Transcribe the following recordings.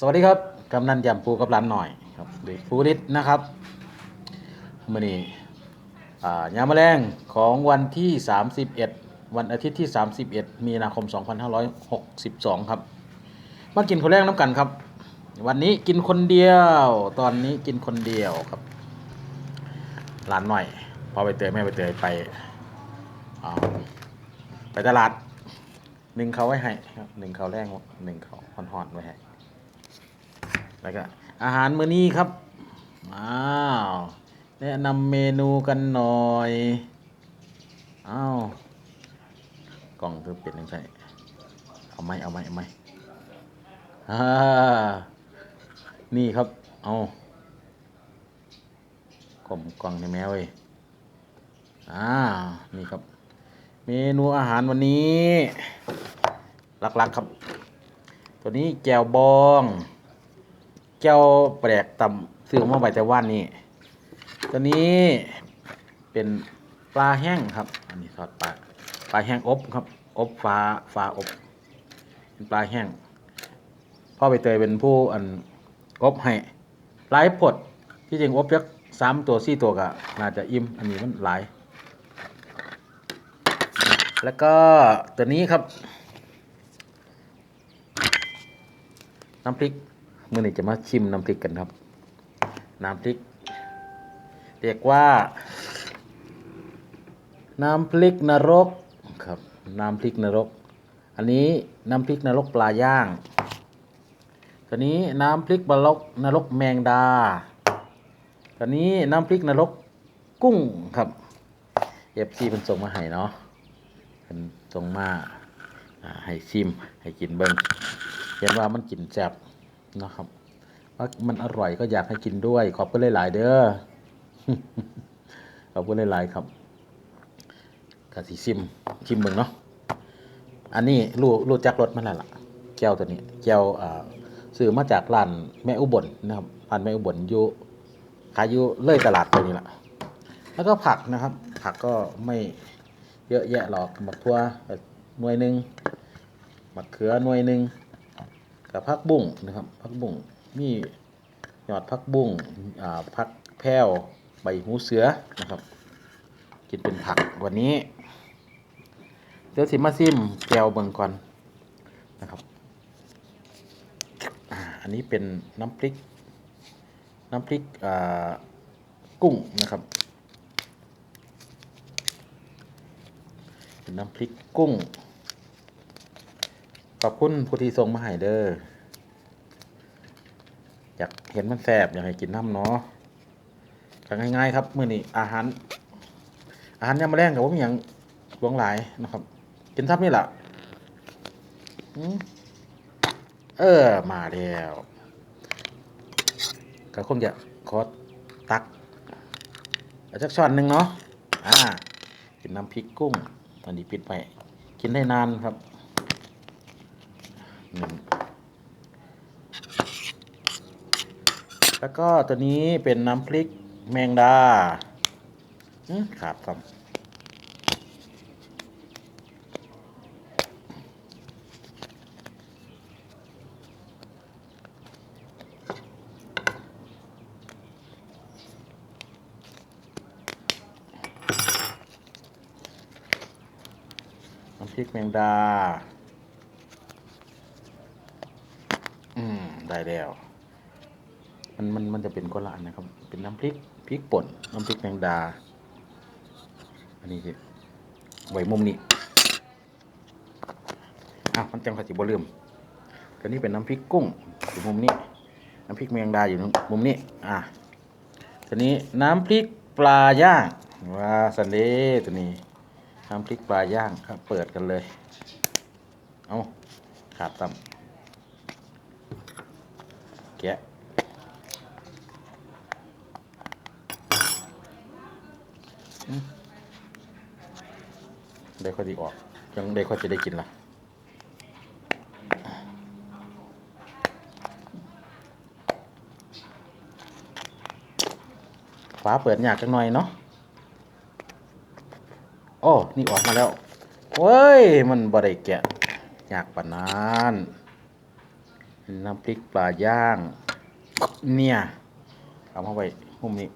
สวัสดีครับกำนันยำปูกับร้านหน่อยครับหรือปูนิดนะครับมื่อนี้อ่ายามแมลงของวันที่ 31 วันอาทิตย์ที่ 31 มีนาคม 2562 ครับ มากินข้าวแรกน้ำกันครับ วันนี้กินคนเดียว ตอนนี้กินคนเดียวครับร้านหน่อยพอไปเตยแม่ไปเตยไปไปตลาดหนึ่งเขาไว้ให้ครับหนึ่งเขาแรกหนึ่งเขาหอนๆไว้ให้ แล้วก็อาหารมื้อนี้ครับ อ้าวแนะนำเมนูกันหน่อย อ้าวกล่องคือเป็นยังไงเอาไหมเอาไหมเอาไหมอ่านี่ครับ เอากล่องกล่องในแมวเว้ยอ่านี่ครับ เมนูอาหารวันนี้หลักๆครับ ตัวนี้แจ่วบอง แก้วแปลกต่ำซื้อมาใบแต่ว่านนี่ตัวนี้เป็นปลาแห้งครับ อันนี้ทอดปลาปลาแห้งอบครับ อบฟ้าฟ้าอบเป็นปลาแห้งพ่อใบเตยเป็นผู้อันอบให้หลายผดที่จริงอบยักสามตัวสี่ตัวก็น่าจะอิ่มอันนี้มันหลาย แล้วก็ตัวนี้ครับ น้ำพริก เมื่อนี้จะมาชิมน้ำพริกกันครับ น้ำพริก เรียกว่า น้ำพริกนรกครับ น้ำพริกนรก อันนี้น้ำพริกนรกปลาย่างตัวนี้น้ำพริกบลกนรกแมงดาตัวนี้น้ำพริกนรกกุ้งครับเอฟซีเป็นส่งมาให้เนาะเป็นส่งมาให้ชิมให้กินเบิ้งเห็นว่ามันกินแซ่บ นะครับว่ามันอร่อยก็อยากให้กินด้วย ขอบคุณหลาย ๆ เด้อขอบคุณหลาย ๆ ครับกะสิซิมชิมเบิ่งเนาะอันนี้รูรูจักรสมันแล้วล่ะแก้วตัวนี้แก้วอ่าซื้อมาจากร้านแม่อุบลนะครับร้านแม่อุบลอยู่ขายอยู่เลยตลาดตัวนี้ละแล้วก็ผักนะครับ ผักก็ไม่เยอะแยะหรอกมะทั่วหน่วยหนึ่งมะเขือหน่วยหนึ่ง กับพักบุ้งนะครับพักบุ้งมียอดพักบุ้งอ่าพักแพ้วใบหูเสือนะครับ กินเป็นผักวันนี้ เดี๋ยวสิมาซิมแก้วเบิ่งก่อนนะครับ อันนี้เป็นน้ำพริก น้ำพริกอ่ากุ้งนะครับเป็นน้ำพริกกุ้ง ขอบคุณผู้ที่ส่งมาให้เด้ออยากเห็นมันแสบอยากให้กินน้ำเนาะก็ง่ายๆครับมื้อนี้อาหาร อาหารยามมาแรงกับว่ามีอย่างหลวงหลายนะครับ กินทับนี่แหละเออ มาแล้วก็คงจะขอตักอาจักช้อนหนึ่งเนาะอ่าเป็นน้ำพริกกุ้งตอนนี้ปิดไปกินได้นานครับ แล้วก็ตัวนี้เป็นน้ำพริกแมงดาอื้อขาดครับน้ำพริกแมงดา อืม ได้แล้ว มันมันมันจะเป็นคนละอันนะครับ เป็นน้ำพริกพริกป่นน้ำพริกแมงดา อันนี้สิไว้มุมนี้อ้าวมันจังขจิบลืมตัวนี้เป็นน้ำพริกกุ้งอยู่มุมนี้ น้ำพริกแมงดาอยู่มุมนี้ อะตัวนี้น้ำพริกปลาย่างว้าสันเดย์ตัวนี้น้ำพริกปลาย่างครับ เปิดกันเลย เอาขาดต่ำ แกะได้ค่อยดีออก ยังได้ค่อยจะได้กินละฟ้าเปิดยากจังหน่อยเนาะโอ้ นี่ออกมาแล้วเว้ย มันบ่ได้แกะยากปานนั้น น้ำพริกปลาย่าง เนี่ยเอาเข้าไปมุมนี้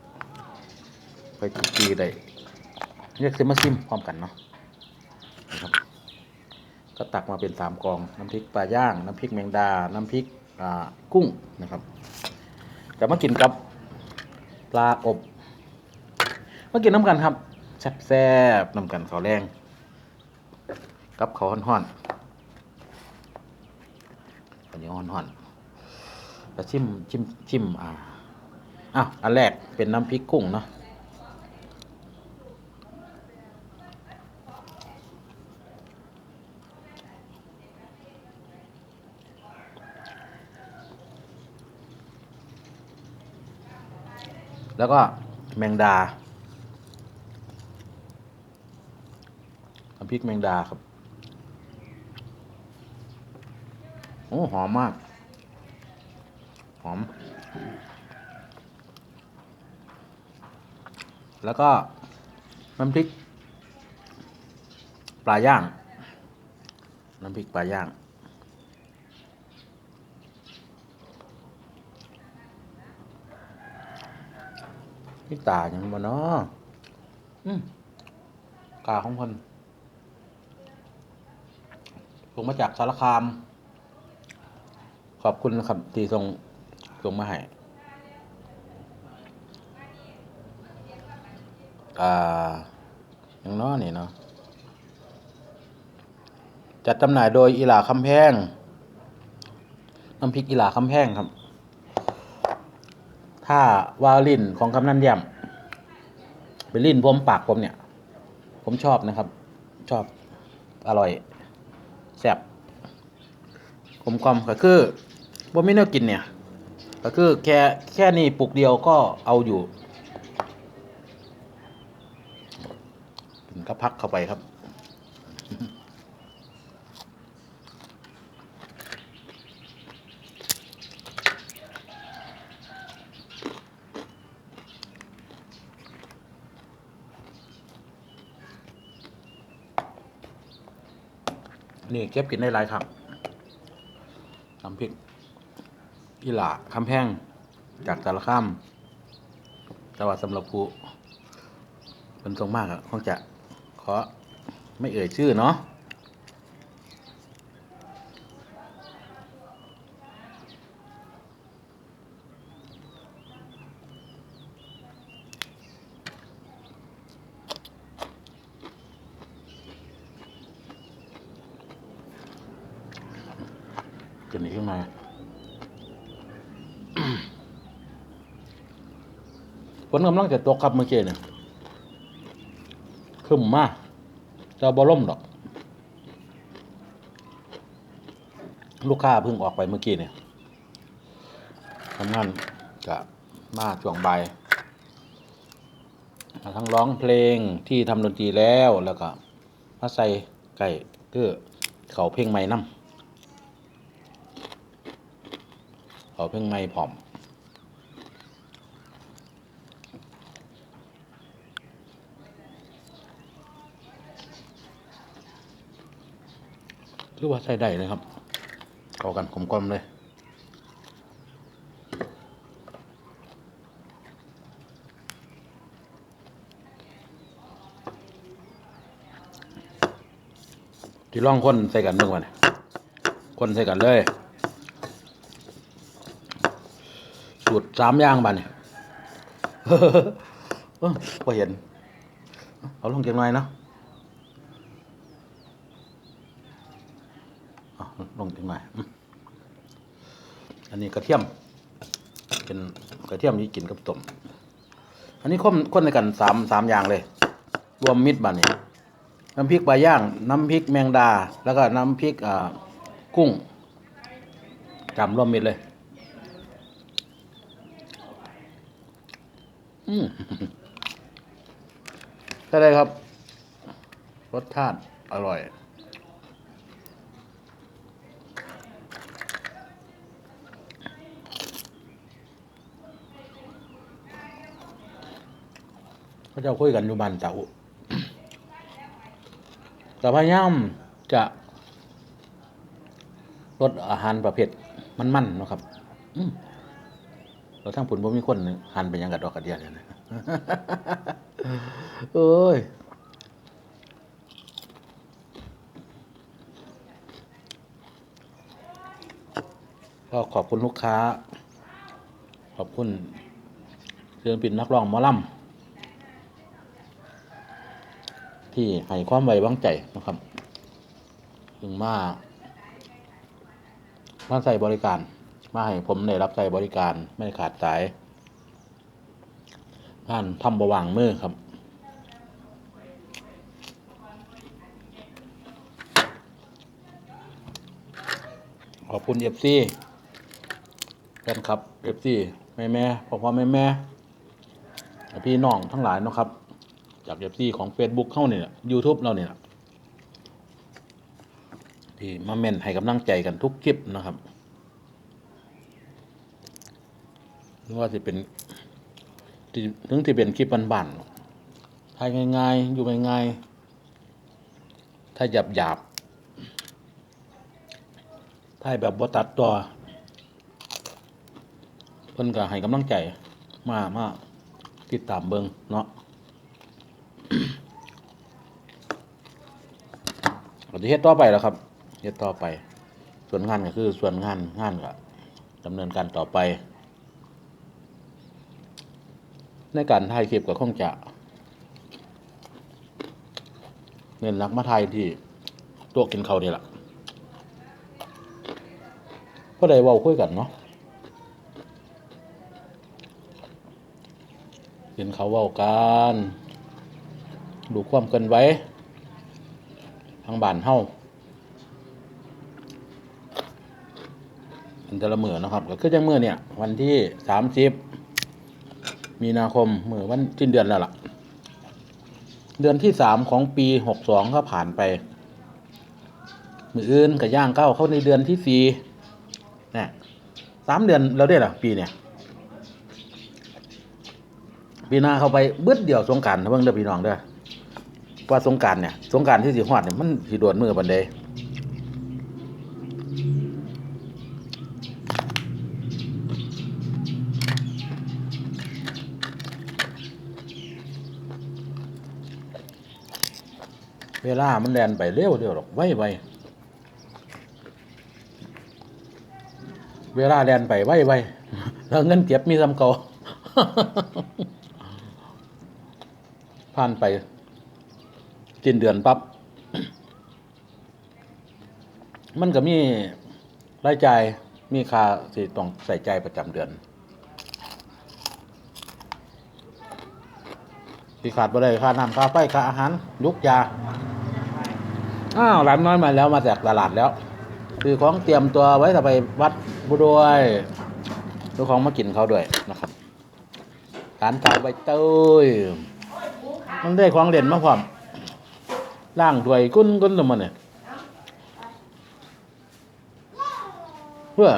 ไปจีๆได้เรียกเซมาซิมพร้อมกันเนาะนะครับก็ตักมาเป็นสามกอง น้ำพริกปลาย่าง น้ำพริกแมงดา น้ำพริกอ่ากุ้งนะครับจะมากินกับปลาอบมากินน้ำกันครับแซ่บๆน้ำกันข้าวแรงกับข้าวห่อนๆ เหนียวห่อนๆแล้วชิมชิมชิมอ่าอ้าวอันแรกเป็นน้ำพริกกุ้งเนาะแล้วก็แมงดาน้ำพริกแมงดาครับ โอ้หอมมาก หอม แล้วก็น้ำพริก ปลาย่าง น้ำพริกปลาย่าง พี่ตาอย่างบ่เนาะอืมกาของคนส่งมาจากสารคาม ขอบคุณนะครับที่ส่งส่งมาให้อ่าอย่างน้อนี่เนาะจัดจำหน่ายโดยอีหลาคำแพงน้ำพริกอีหลาคำแพงครับ ถ้าวาลินของกำนันย่ำเป็นลินผมปากผมเนี่ย ผมชอบนะครับ ชอบอร่อยแซ่บกลมกลอมก็คือ บ่มีแนวกินเนี่ย ก็คือแค่แค่นี้ปลุกเดียวก็เอาอยู่กินก็พักเข้าไปครับนี่เก็บกินได้หลายครับน้ำพริก อีหล่าคำแพงจากสารคามแต่ว่าสำหรับผู้เป็นทรงมากอะคงจะขอไม่เอ่ยชื่อเนาะจะหนีขึ้นมา ฝนกำลังจะตกครับเมื่อกี้เนี่ยขึ้นมาจะบอล่มดอก ลูกค้าเพิ่งออกไปเมื่อกี้เนี่ยทำงานกับมาช่วงบ่ายทั้งร้องเพลงที่ทำดนตรีแล้วแล้วก็มาใส่ไก่เพื่อเขาเพลงใหม่นำเขาเพลงใหม่ผอม หรือว่าใส่ได้เลยครับเข้ากันกลมๆเลยที่ล่องคนใส่กันเมื่อวันคนใส่กันเลย สูตรสามย่างบัดเนี่ยเออพอเห็น เอาลงเกียงหน่อยเนาะ อะ ลงถึงหน่อยอืมอันนี้กระเทียม เป็นกระเทียมที่กินกับต้มอันนี้ข้นข้นในกันสามสามอย่างเลย รวมมิตรบานนี่น้ำพริกปลาย่าง น้ำพริกแมงดา แล้วก็น้ำพริกอ่ากุ้งจำรวมมิตรเลย อืมได้เลยครับ รสชาติอร่อย เขาจะคุยกันอยู่บ้านเต่าแต่พยายามจะลดอาหารประเภทมันมันๆนะครับเราทั้งผุนบ่มีคนหันไปยังกับดอกกระเดียเลยนะโอ้ยก็ขอบคุณลูกค้า ขอบคุณศิลปินนักร้องมอลำ ที่ให้ความไว้วางใจนะครับถึงมามาใส่บริการ มาให้ผมได้รับใส่บริการไม่ขาดสายงานทำบวางมือครับขอบคุณเอฟซีแฟนครับเอฟซีแม่แม่พ่อพ่อแม่แม่พี่น้องทั้งหลายนะครับ จากเอฟซีของ Facebook เข้าเนี่ย YouTube เราเนี่ยที่มาเม่นให้กำลังใจกันทุกคลิปนะครับว่าจะเป็นถึงที่เป็นคลิปบ้านๆถ่ายง่ายๆ อยู่ง่ายๆถ้าหยาบหยาบๆถ่ายแบบบ่ตัดต่อเพิ่นก็ให้กำลังใจมามาติดตามเบิงเนาะ เรา จะเฮ็ดต่อไปแล้วครับเฮ็ดต่อไป ส่วนงานก็คือส่วนงานงานก็ดำเนินการต่อไป ในการถ่ายคลิปก็คงจะเน้นหลักมาถ่ายที่โต๊ะกินข้าวนี่แหละก็ได้เว้าคุยกันเนาะกินข้าวเว้ากันดูความเกินไว้ ทางบ้านเฮาอันแต่ละมือนะครับ ก็คือจังมือเนี่ย วันที่สามสิบมีนาคมมือวันสิ้นเดือนแล้วล่ะ เดือนที่สามของปีหกสองก็ผ่านไปมืออื่นกับย่างเก้าเข้าในเดือนที่สี่นี่สามเดือนแล้วได้หรอปีเนี่ยปีหน้าเข้าไปเบึ้ดเดียวสงการเพิ่งเด้อพี่น้องเด้อ ว่าสงการเนี่ยสงการที่สิฮอดเนี่ยมันสิโดวนมือบันเดเวลามันแดนไปเร็วเร็วหรอกไวไวเวลาแดนไปไวไวแล้วเงินเก็บมีซ้ำเก่าผ่านไป สิ้นเดือนปับ๊บมันก็มีรายจ่ายมีค่าที่ต้องใส่ใจประจำเดือนที่ขาดบ่ได้ค่าน้ำค่าไฟค่าอาหารยุกยาอ้าวร้านน้อยมาแล้วมาจากตลาดแล้ว คือของเตรียมตัวไว้จะไปวัดบุด้วยดูของมากินเขาด้วยนะครับร้านเก่าใบเตยมันได้ของเด่นมาพร้อม ล่างถ้วยกุ้นกุ้นตัวมันเนี่ยเพื่อ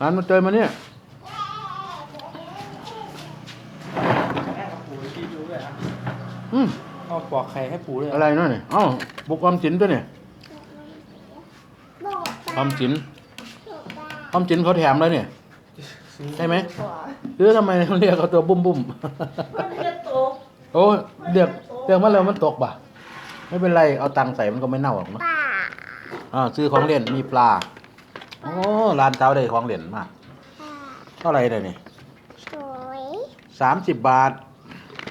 ร้านมาเจอมาเนี่ยแม่กับปูชีดูด้วยครับอืมเอาปอกไข่ให้ปูด้วยอะไรเนาะเนี่ยเอ้าบุกความสินตัวเนี่ยความสิน ความสินเขาแถมแล้วเนี่ย ใช่ไหม หรือทำไมเรียกเขาตัวบุ้มบุ้มมันจะตกโอ้เรียกเรียกมาแล้วมันตกป่ะ ไม่เป็นไร เอาตังค์ใส่มันก็ไม่เน่าหรอกเนาะป่าอ่าซื้อของเล่นมีปลา โอ้ร้านเจ้าได้ของเล่นมาก เท่าไหรเลยนี่สวยสามสิบบาท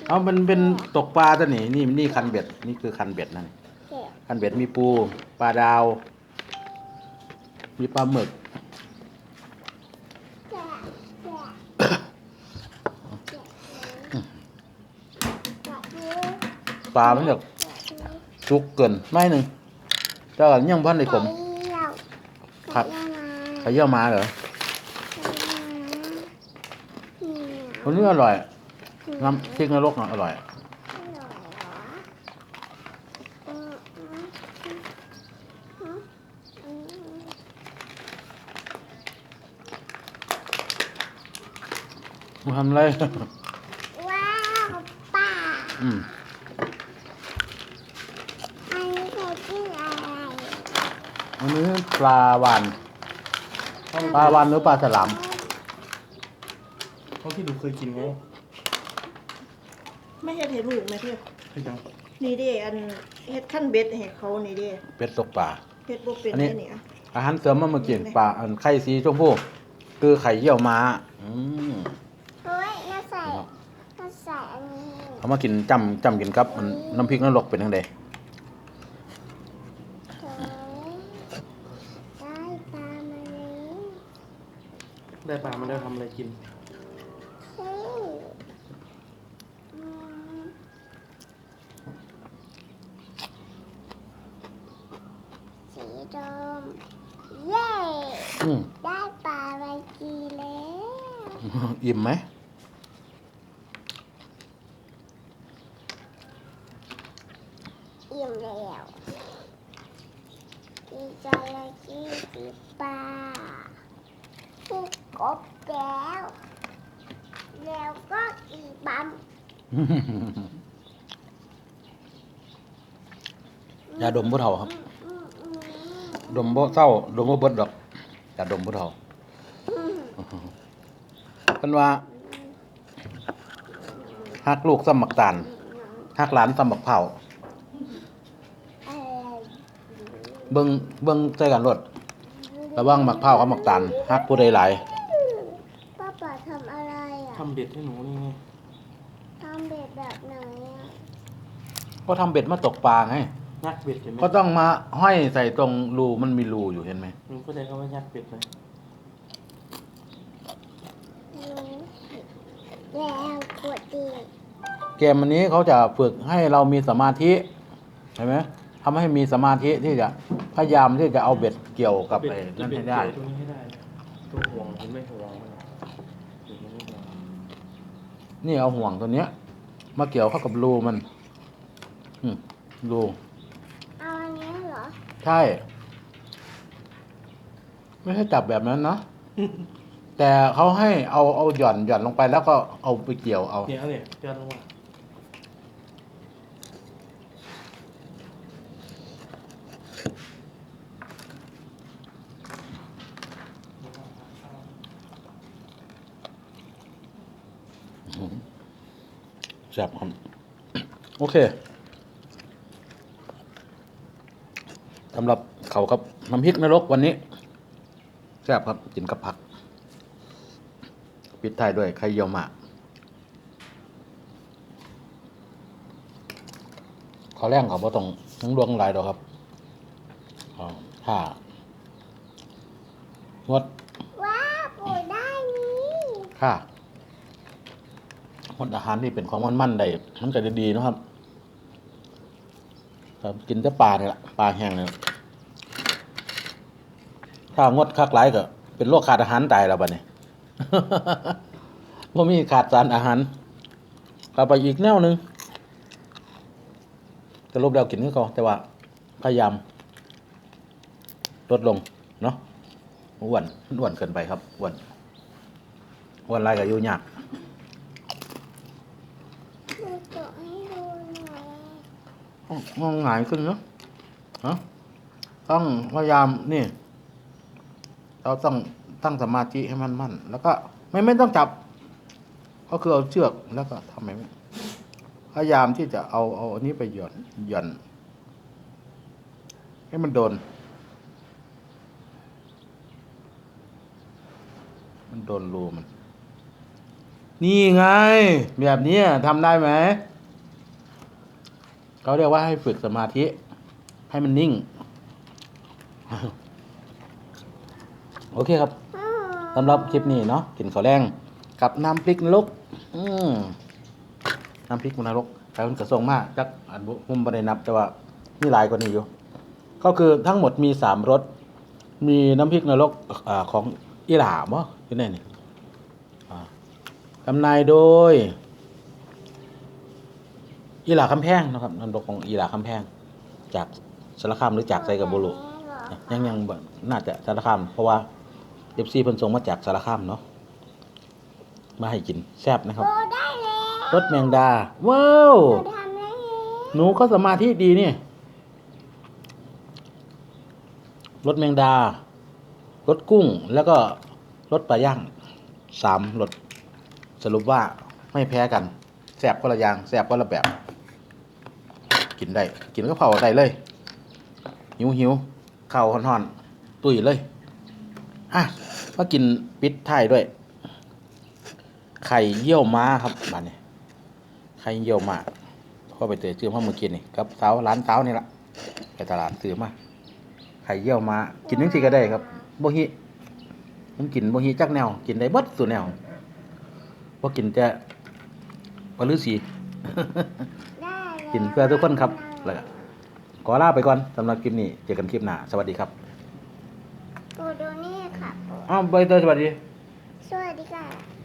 เอามันเป็นตกปลาตัวนี่นี่นี่คันเบ็ด นี่คือคันเบ็ดนั่นเจ็บคันเบ็ดมีปู ปลาดาว มีปลาหมึก แจ็บแจ็บเจ็บเจ็บนิ้ว ปลามันจะเจ็บนิ้วจุกเกินไม่หนึ่งเจ้ายังพันในขมเดี่ยวครับขยะมาขยื่อมาเหรอขยะมาวันนี้อร่อยน้ำพริกนรกอะอร่อยอร่อยเหรออืมอืมอืมอืมอืมมาทำอะไรว้าวป่าอืม อันนี้ใส่กินอะไร อันนี้ปลาวานปลาวานหรือปลาฉลามเขาที่หนูเคยกินไงไม่เฮ็ดให้ลูกแม่เทพเคยจังนี่เด้อันเฮ็ดขั้นเบ็ดให้เขานี่เด้เป็ดตกปลา เฮ็ดบ่เป็นอันนี้ได้เนี่ยอาหารเสริมมันมากินปลาอันไข่สีชมพูคือไข่เยี่ยวม้าอืมเฮ้ยน่าใส่น่าใส่อันนี้ เอามากินจำจำกินกับมันน้ำพริกนรกเป็นยังไง เฮ้ยได้ปลามาแล้ว ได้ปลามันได้ทำอะไรกินเฮ้ยอืมสีดำเย้ อืม ได้ปลาไปกินแล้ว อิ่มไหมอิ่มแล้วกินจระเข้สีปลากินกบแล้ว แล้วก็อีบัม ยา ดมผู้เฒ่าครับอืมอืมดมบ่เศร้า ดมบ่เบิดดอกยาดมผู้เฒ่าอืมเพิ่นว่าฮักลูกสมักตาลฮักหลานสมักเผาอะไรเบิ่งเบิ่งใส่กันรถระวังหมักเผากับหมักตาลฮักผู้ใดหลายป้าป๋าทำอะไรอะทำเบ็ดให้หนูนี่ไงทำเบ็ดแบบไหนอะก็ทำเบ็ดมาตกปลาไง ยักษ์เบ็ดเห็นไหมก็ต้องมาห้อยใส่ตรงรูมันมีรูอยู่เห็นไหมหนูเข้าใจคำว่ายักษ์เบ็ดไหมแล้วกดดีเกมอันนี้เขาจะฝึกให้เรามีสมาธิเห็นไหมทำให้มีสมาธิที่จะพยายามที่จะเอาเบ็ดเกี่ยวกับเบ็ดไอ้นั่นเบ็ดให้ได้เกี่ยวตรงนี้ให้ได้นะตัวห่วงเห็นไหมห่วงมันเห็นไหมห่วงนี่เอาห่วงตัวเนี้ย มาเกี่ยวเข้ากับรูมัน อืมรู เอาอันนี้เหรอ ใช่ ไม่ใช่จับแบบนั้นนะ แต่เขาให้เอาเอาหย่อนหย่อนลงไปแล้วก็เอาไปเกี่ยวเอา เนี่ยเนี่ยเตือนลงมาแซ่บครับ โอเค สำหรับเขากับน้ำพริกนรกวันนี้แซ่บครับกินกับผัก ปิดท้ายด้วยไข่เยี่ยวหมากขอแรงเขาบ่ต้องทั้งดวงหลายดอกครับอ๋อถ้างดว้าวปูได้นี่ค่ะงดอาหารที่เป็นของมันๆได้มันก็จะดีเนาะครับ ครับกินแต่ปลาเนี่ยละปลาแห้งเนี่ย ถ้างดคักหลายก็เป็นโรคขาดอาหารตายแล้วบัดนี้ว่ามีขาดสารอาหารกลับไปอีกแนวหนึ่งจะลบแล้วกินก็แต่ว่าพยายามลดลงเนาะอ้วนอ้วนเกินไปครับอ้วนอ้วนไรก็อยู่ยากดูตัวให้ดูหน่อยงองหงายขึ้นเนาะฮะต้องพยายามนี่ เราต้องตั้งสมาธิให้มันมั่น แล้วก็ไม่ไม่ต้องจับ ก็คือเอาเชือกแล้วก็ทำแบบนี้พยายามที่จะเอาเอาอันนี้ไปหย่อนหย่อน ให้มันโดน มันโดนรูมัน นี่ไง แบบนี้ทำได้ไหมเขาเรียกว่าให้ฝึกสมาธิ ให้มันนิ่ง โอเคครับอืมสำหรับคลิปนี้เนาะกินข้าวแรงกับน้ำพริกนรกอืมน้ำพริกนรกใครมันกระส่งมากจักอันบุผมไม่ได้นับแต่ว่ามีหลายกว่านี้อยู่ ก็คือทั้งหมดมีสามรสมีน้ำพริกนรกอ่าของอิหร่านบ่ที่ไหนนี่อ่าจำหนายโดยอีหลาคำแพงนะครับน้ำตกของอีหลาคำแพง จากสารคามหรือจากไซกับบุรุแบบนี้เหรอยังยังบ่น่าจะสารคามเพราะว่า เอฟซีเพิ่นส่งมาจากสารคามเนาะมาให้กินแซ่บนะครับปูได้แล้วรถแมงดา ว้าวหนูทำได้ไงหนูก็สมาธิดีนี่รถแมงดารถกุ้งแล้วก็รถปลาย่างสามรถสรุปว่าไม่แพ้กันแสบคนละอย่างแสบคนละแบบ กินได้ กินก็เผาได้เลย หิวหิวข้าวห่อนๆ ตุยเลยอะ มากินปิดท้ายด้วย ไข่เยี่ยวม้าครับมาเนี่ยไข่เยี่ยวม้าพ่อไปเตะซื้อมาเมื่อกี้นี่กับเสาร้านเสานี่ละไปตลาดซื้อมาไข่เยี่ยวมากินทั้งสี่ก็ได้ครับโบฮิผมกินโบฮิจักแนว กินได้เบดสุดแนวพอกินแต่ปลาลือสีกินเพื่อทุกคนครับแล้วก็ขอลาไปก่อนสำหรับคลิปนี้เจอกันคลิปหน้าสวัสดีครับปูดูนี่ อ้าวใบเตยสวัสดี สวัสดีค่ะ